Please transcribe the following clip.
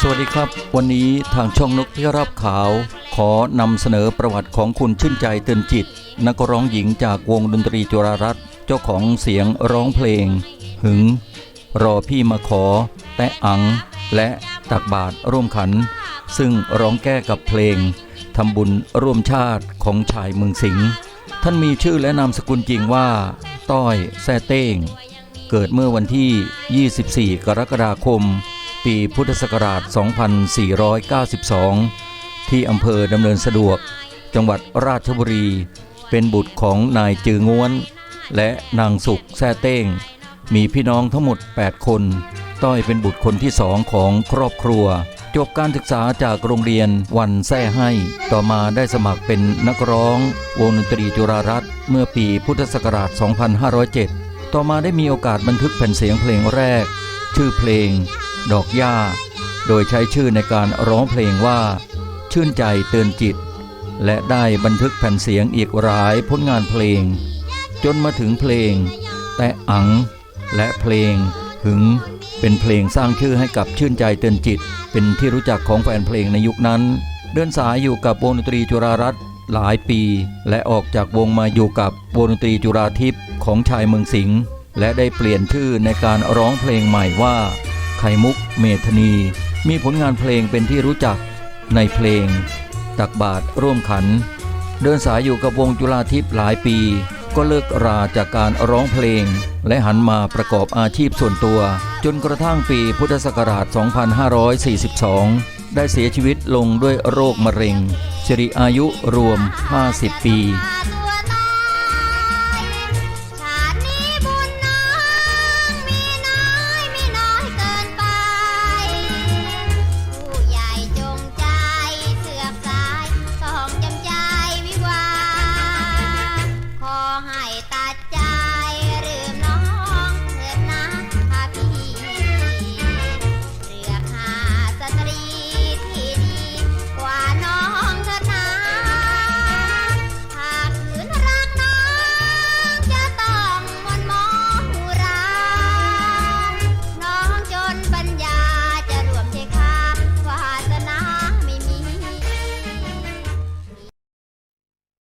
สวัสดีครับ วันนี้ทางช่องนกพิราบขาว ขอนำเสนอประวัติของคุณชื่นใจเตือนจิต นักร้องหญิงจากวงดนตรีจุฬารัตน์เจ้าของเสียงร้องเพลง หึง รอพี่มาขอ แตะอัง และตักบาตรร่วมขัน ซึ่งร้องแก้กับเพลงทำบุญร่วมชาติของชายเมืองสิงห์ท่านมีชื่อและนามสกุลจริงว่า ต้อยแซ่เต้ง เกิดเมื่อวันที่ 24 กรกฎาคม ปีพุทธศักราช 2492 ที่อำเภอดำเนินสะดวก จังหวัดราชบุรี เป็นบุตรของนายจือง้วน และนางสุขแซ่เต้ง มีพี่น้องทั้งหมด 8 คน ต้อยเป็นบุตรคนที่สองของครอบครัว จบการศึกษาจากโรงเรียนวันแซ่ให้ ต่อมาได้สมัครเป็นนักร้องวงดนตรีจุฬารัตเมื่อปีพุทธศักราช 2507 ต่อมาได้มีโอกาสบันทึกแผ่นเสียงเพลงแรก ชื่อเพลง ดอกหญ้า โดยใช้ชื่อในการร้องเพลงว่า ชื่นใจเตือนจิต และได้บันทึกแผ่นเสียงอีกหลายผลงานเพลง จนมาถึงเพลง แต่อัง และเพลง หึง เป็นเพลงสร้างชื่อให้กับชื่นใจเตือนจิต เป็นที่รู้จักของแฟนเพลงในยุคนั้น เดินสายอยู่กับวงดนตรีจุฬารัตน์หลายปี และออกจากวงมาอยู่กับวงดนตรีจุฬาทิพย์ของชายเมืองสิงห์และได้เปลี่ยนชื่อในการร้องเพลงใหม่ว่า ไข่มุก เมธนี มีผลงานเพลงเป็นที่รู้จักในเพลง ตักบาตรร่วมขัน เดินสายอยู่กับวงจุฬาทิพย์หลายปี ก็เลิกราจากการร้องเพลง และหันมาประกอบอาชีพส่วนตัว จนกระทั่งปีพุทธศักราช 2542 ได้เสียชีวิตลงด้วยโรคมะเร็งสิริอายุรวม 50 ปี